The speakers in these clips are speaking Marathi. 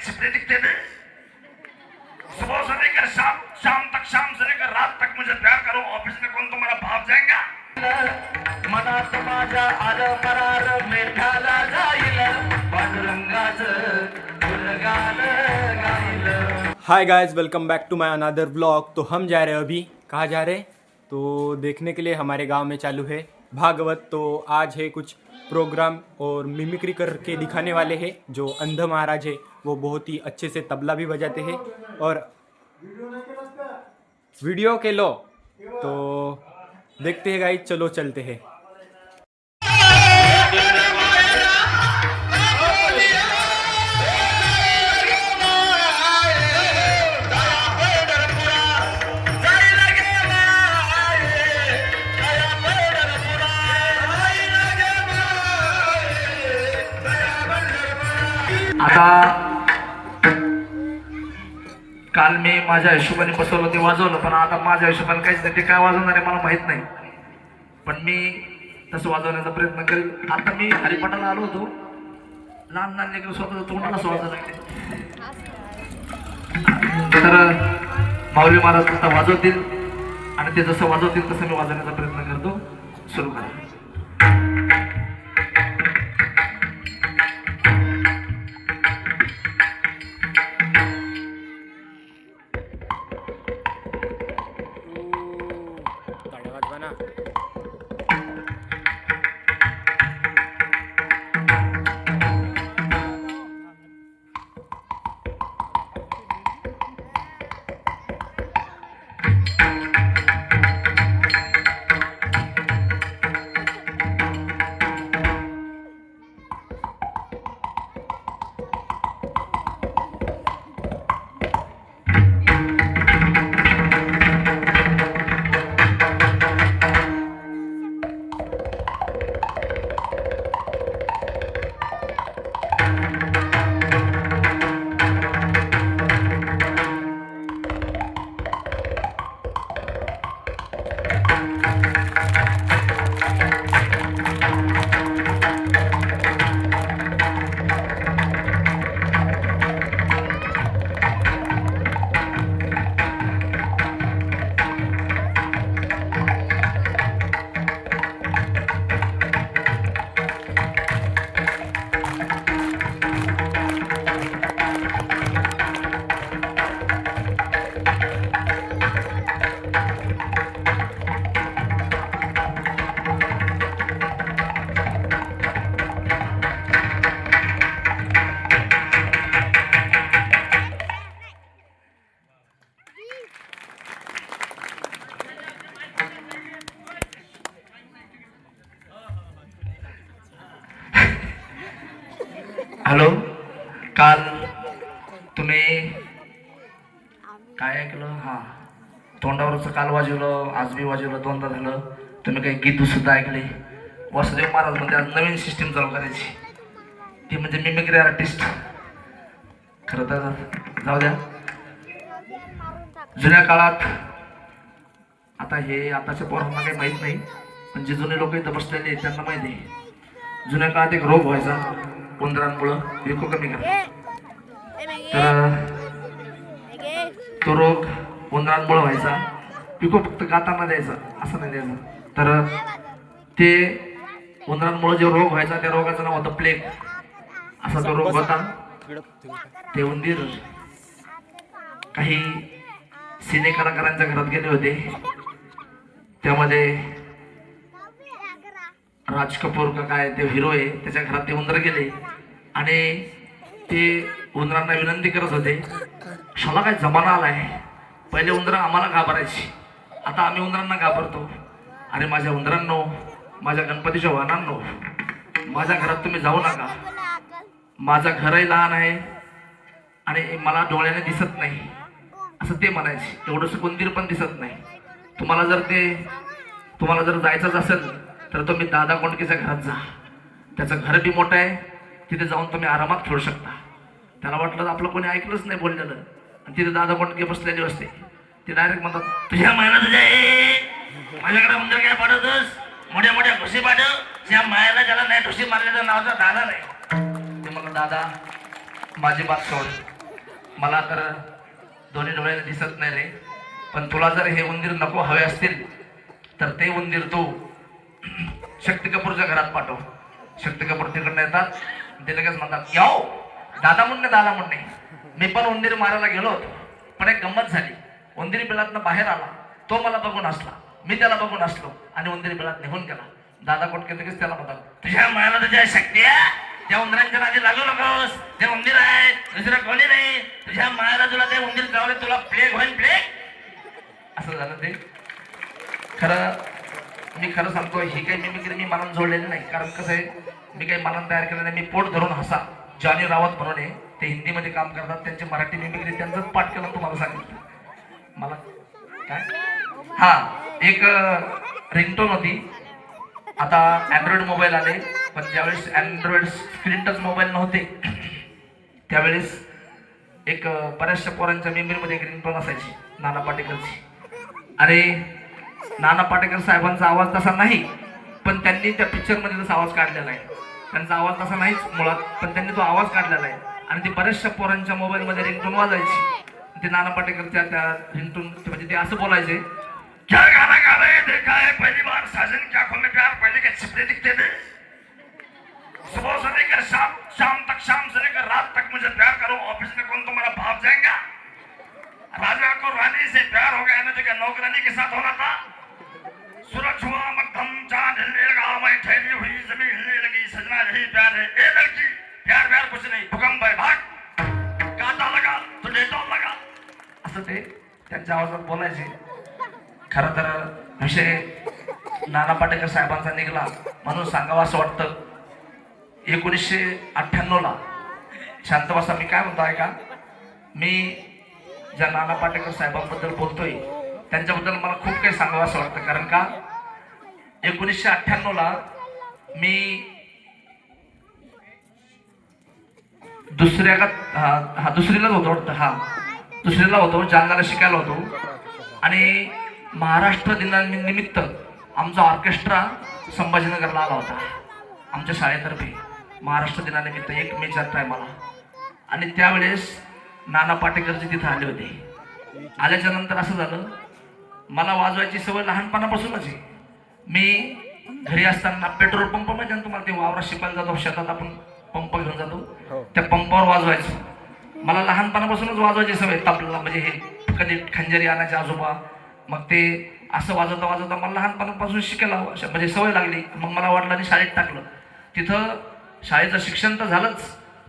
नाइट शिफ्ट लिखते थे सुबह से लेकर शाम शाम तक शाम से लेकर रात तक मुझे प्यार करो ऑफ़िस में कौन तुम्हारा भाप जाएगा मनात माझ्या आलं करार मेघाला जाईल पांडुरंगाचं hi guys welcome back to my another vlog तो हम जा रहे हैं अभी, कहाँ जा रहे हैं? तो देखने के लिए हमारे गाँव में चालू है भागवत। तो आज है कुछ प्रोग्राम और मिमिक्री करके दिखाने वाले हैं, जो अंध महाराज है, वो बहुत ही अच्छे से तबला भी बजाते हैं। और वीडियो के लो तो देखते हैं गाइस चलो चलते हैं। माझ्या हिशोबाने बसवलं ते वाजवलं पण आता माझ्या हिशोबाने काहीच ते काय वाजवणार आहे मला माहीत नाही. पण मी तसं वाजवण्याचा प्रयत्न करेल आता मी हरिपाठाला आलो होतो. लहान लहान लेकर स्वतः तोंडाला वाजवलं लागले. तर माऊली महाराज तसं वाजवतील. आणि ते जसं वाजवतील तसं मी वाजवण्याचा प्रयत्न करतो. सुरू करा. काल तुम्ही काय ऐकलं? हां. तोंडावरचं काल वाजवलं आज बी वाजवलं दोनदा झालं. तुम्ही काही गीत सुद्धा ऐकले. वासुदेव महाराज म्हणजे आज नवीन सिस्टीम चालू करायची. ती म्हणजे मिमिक्री आर्टिस्ट खरं तर जाऊ द्या. जुन्या काळात आता हे आताच्या पोरांना काही माहीत नाही पण जे जुने लोक इथं बसलेले आहेत त्यांना माहिती आहे. जुन्या काळात एक रोग व्हायचा. उंदरांमुळं विको कमी करा तर तो रोग उंदरांमुळं व्हायचा. पिको फक्त गाताना द्यायचा असं नाही द्यायचं. तर ते उंदरांमुळे जो रोग व्हायचा त्या रोगाचं नाव होतं प्लेग. असा तो रोग होता. ते उंदीर. काही सिने कलाकारांच्या घरात गेले होते. त्यामध्ये राज कपूर का काय ते हिरो आहे. त्याच्या घरात ते उंदर गेले. आणि ते उंदरांना विनंती करत होते शाला काय जमाना आलाय? पहिले उंदरं आम्हाला घाबरायची. आता आम्ही उंदरांना घाबरतो. अरे माझ्या उंदरांनो माझ्या गणपतीच्या वाहनांनो माझ्या घरात तुम्ही जाऊ नका. माझं घरही लहान आहे आणि मला डोळ्याने दिसत नाही. असं ते म्हणायचे. एवढंसं कोणतीर पण दिसत नाही. तुम्हाला जर ते तुम्हाला जर जायचंच असेल तर तुम्ही दादा कोंडकीच्या घरात जा. त्याचं घर बी मोठं आहे. तिथे जाऊन तुम्ही आरामात खेळू शकता. त्याला वाटलं आपलं कोणी ऐकलंच नाही बोललेलं. आणि तिथे दादा कोंडके बसलेले असते. ते डायरेक्ट म्हणतात तुझ्या मायला तुझ्या ए, माझ्याकडे मंदिर काय पाठवतोस? मोठ्या मोठ्या घुशी पाठव. त्या मायाला ज्याला नाही घुशी मारल्याचं नावाचा दादा नाही. ते म्हणलं दादा माझी बात सोड. मला तर दोन्ही डोळ्याने दिसत नाही रे. पण तुला जर हे उंदीर नको हवे असतील तर ते उंदीर तू शक्ती कपूरच्या घरात पाठव. शक्ती कपूर तिकडनं येतात. ते लगेच म्हणतात याओ दादा म्हणणे दादा म्हणणे मी पण उंदीर मारायला गेलो होतो पण एक गंमत झाली. उंदीर बिळातनं बाहेर आला. तो मला बघून असला मी त्याला बघून असलो आणि उंदीर बिळात निघून गेला. दादा कोटके लगेच त्याला म्हणतात तुझ्या मायाला तुझ्या शक्ती आहे. त्या उंदरांच्या नादी लागू नकोस. ते उंदीर आहे दुसरं कोणी नाही. तुझ्या मायाला तुला ते उंदीर चावले तुला प्लेग होईल प्लेग असं झालं ते. खरं मी खरं सांगतो ही काही मिमिक्री मी मनात जोडलेली नाही. कारण कसं आहे मी काही मनात तयार केलं नाही. मी पोट धरून हसा. जॉनी रावत म्हणून आहे ते हिंदीमध्ये काम करतात त्यांची मराठी मिमिक्री त्यांचं पाठ केलं तुम्हाला सांगितलं. मला काय? हा एक रिंगटोन होती. आता अँड्रॉइड मोबाईल आले पण ज्यावेळेस अँड्रॉइड स्क्रीन टच मोबाईल नव्हते त्यावेळेस एक बऱ्याचशा पोरांच्या मेमरीमध्ये एक रिंगटोन असायची नाना पाटेकरची. अरे नाना पाटेकर साहेबांचा आवाज तसा नाही. पण त्यांनी त्या पिक्चरमध्ये तसा आवाज काढलेला आहे. त्यांचा आवाज तसा नाहीच मुळात पण त्यांनी तो आवाज काढलेला आहे. आणि ते बऱ्याचशा पोरांच्या मोबाईलमध्ये रिंगटोन वाजायची. ते नाना पाटेकरच्या त्या रिंगटोन म्हणजे ते असं बोलायचे क्या गाना गा रहे हैं? देखा है पहली बार साजन क्या आंखों में प्यार पहले के छिपने दिखते थे। सुबह से लेकर शाम शाम तक शाम से लेकर रात तक मुझे प्यार करो ऑफिस में कौन तुम्हारा बाप जाएगा? राजा को रानी से प्यार हो गया ना जगह नौकरानी के साथ होना था? सूरज हुआ मध्यम चांद हिलने लगा मैं ठहरी हुई जमीन हिलने लगी सजना यही प्यार है ए लड़की प्यार प्यार कुछ नहीं भूकंप है भाग कांटा लगा तो डेटॉल लगा असं ते त्यांच्या आवाजात बोलायचे खरं तर विषय नाना पाटेकर साहेबांचा निघाला म्हणून सांगावं असं वाटतं एकोणीसशे अठ्ठ्याण्णवला. शांतवासा मी काय म्हणतो आहे का मी ज्या नाना पाटेकर साहेबांबद्दल बोलतोय त्यांच्याबद्दल मला खूप काही सांगावं असं वाटतं. कारण का? एकोणीसशे अठ्ठ्याण्णवला मी दुसऱ्या का हा हा दुसरीलाच होतो वाटतं हा. दुसरीला होतो जालन्याला शिकायला होतो. आणि महाराष्ट्र दिनानिमित्त आमचा ऑर्केस्ट्रा संभाजीनगरला आला होता. आमच्या शाळेतर्फे. महाराष्ट्र दिनानिमित्त एक मेच्या टायमाला. आणि त्यावेळेस नाना पाटेकरजी तिथं आले होते. आल्याच्यानंतर असं झालं मला वाजवायची सवय लहानपणापासूनच आहे. मी घरी असताना पेट्रोल पंप माहिती ना तुम्हाला ते वावरात शिपायला जातो शेतात आपण पंप घेऊन जातो. त्या पंपावर वाजवायचं. मला लहानपणापासूनच वाजवायची सवय तबला म्हणजे हे कधी खंजरी आणायचे आजोबा मग ते असं वाजवता वाजवता मला लहानपणापासून शिकायला म्हणजे सवय लागली. मग मला वडिलांनी शाळेत टाकलं. तिथं शाळेचं शिक्षण तर झालंच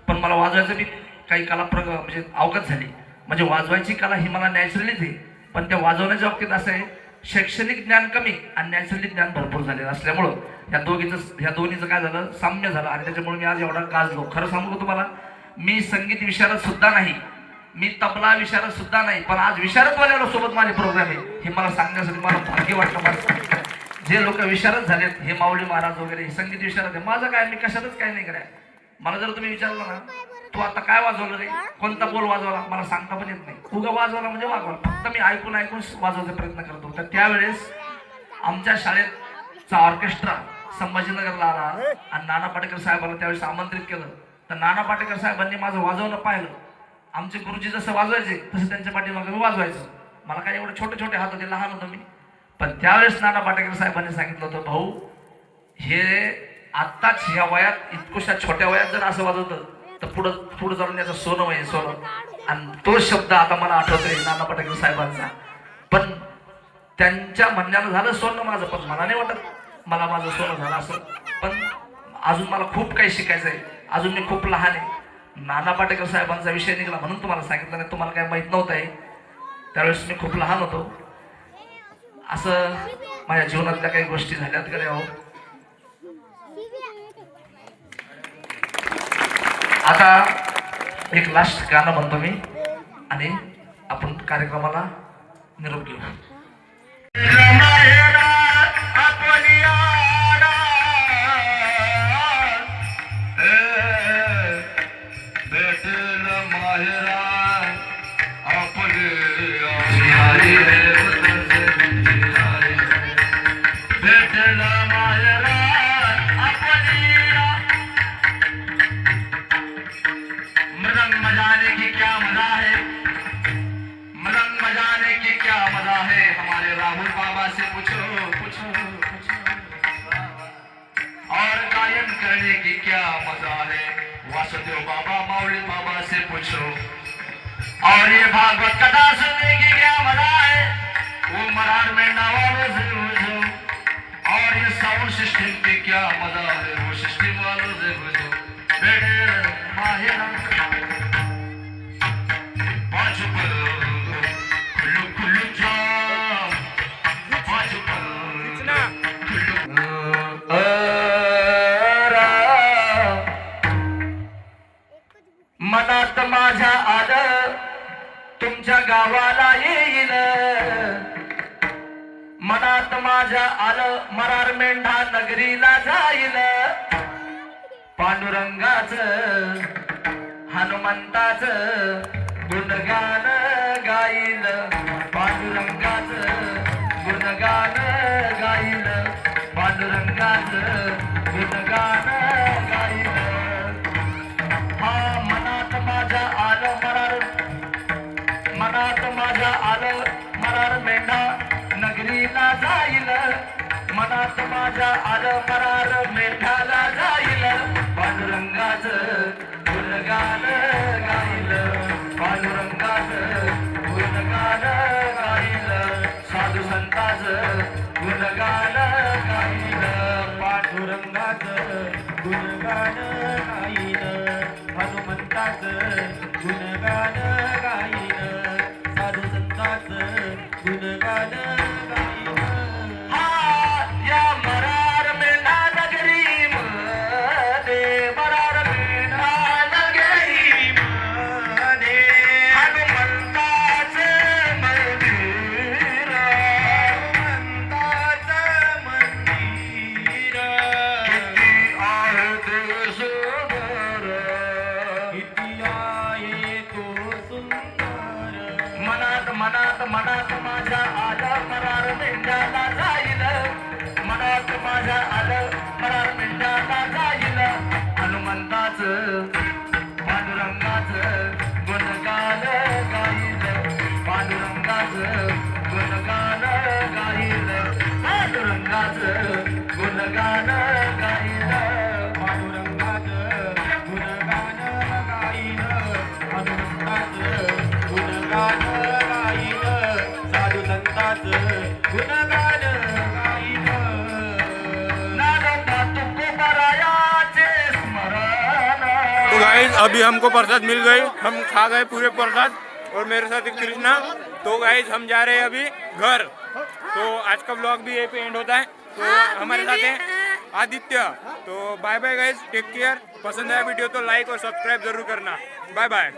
पण मला वाजवायचं बी काही कला प्रग म्हणजे अवगत झाली. म्हणजे वाजवायची कला ही मला नॅचरलीच आहे. पण त्या वाजवण्याच्या बाबतीत असं आहे शैक्षणिक ज्ञान कमी आणि नॅचरली ज्ञान भरपूर झालेलं असल्यामुळं या दोघीचं ह्या दोन्हीचं काय झालं साम्य झालं. आणि त्याच्यामुळे मी आज एवढा गाजलो. खरं सांगू तुम्हाला? मी संगीत विशारद सुद्धा नाही. मी तबला विशारद सुद्धा नाही. पण आज विशारदवाल्याला सोबत माझे प्रोग्राम आहे. हे मला सांगण्यासाठी मला भाग्य वाटतं मला. जे लोक विशारद झालेत हे माऊली महाराज वगैरे हे संगीत विशारद आहे माझं काय? मी कशातच काय नाही कराय मला जर तुम्ही विचारलं ना तू आता काय वाजवलं रे? कोणता बोल वाजवला मला सांगता पण येत नाही. उगा वाजवला म्हणजे वाजवला फक्त मी ऐकून ऐकून वाजवायचा प्रयत्न करतो. तर त्यावेळेस आमच्या शाळेचा ऑर्केस्ट्रा संभाजीनगरला आला आणि नाना पाटेकर साहेबांना त्यावेळेस आमंत्रित केलं. तर नाना पाटेकर साहेबांनी माझं वाजवणं पाहिलं. आमचे गुरुजी जसं वाजवायचे तसं त्यांच्या पाठीमागं मी वाजवायचं. मला काय एवढे छोटे छोटे हात होते लहान होतो मी. पण त्यावेळेस नाना पाटेकर साहेबांनी सांगितलं होतं भाऊ हे आत्ताच ह्या वयात इतकुशा छोट्या वयात जर असं वाजवतं तर पुढं पुढं जाऊन त्याचं सोनं आहे सोनं. आणि तो शब्द आता मला आठवतोय नाना पाटेकर साहेबांचा. पण त्यांच्या म्हणण्यानं झालं सोनं माझं पण मला नाही वाटत मला माझं सोनं झालं असं. पण अजून मला खूप काही शिकायचं आहे. अजून मी खूप लहान आहे. नाना पाटेकर साहेबांचा विषय निघाला म्हणून तुम्हाला सांगितलं नाही तुम्हाला काय माहीत नव्हतं आहे त्यावेळेस मी खूप लहान होतो. असं माझ्या जीवनातल्या काही गोष्टी झाल्यात का रे हो. आता एक लास्ट गाणं म्हणतो मी आणि आपण कार्यक्रमाला निरोप घेऊ. से पूछो पूछो और गायन करने की क्या मज़ा है? वासुदेव बाबा मौली बाबा से पूछो। और ये भागवत कथा सुनने की क्या मज़ा है? वो मरार में नवाबों से पूछो। और ये साउंड सिस्टम की क्या मज़ा है? वो सिस्टम वालों से पूछो। बेटे माहिरा मनात माझ्या आलं मरार मेंढा नगरीला जाईल. पांडुरंगाच हनुमंताच गुणगान. माझा आलं परार मेठाला जाईल पांडुरंगाच गुणगान गाईल. पांडुरंगाच गुणगान गाईल. साधू संताच गुणगान गाईल. पांडुरंगाच गुणगान गाईल. हनुमंताच गुणगान गाईल. साधू संताच गुणगान तो गाइस अभी हमको प्रसाद मिल गई हम खा गए पूरे प्रसाद और मेरे साथ कृष्णा तो गाइज़ हम जा रहे हैं अभी घर। तो आज का ब्लॉग भी यही पे एंड होता है। तो हाँ, हमारे साथ है आदित्य। तो bye bye guys take care पसंद आया वीडियो तो लाइक और सब्सक्राइब ज़रूर करना। Bye bye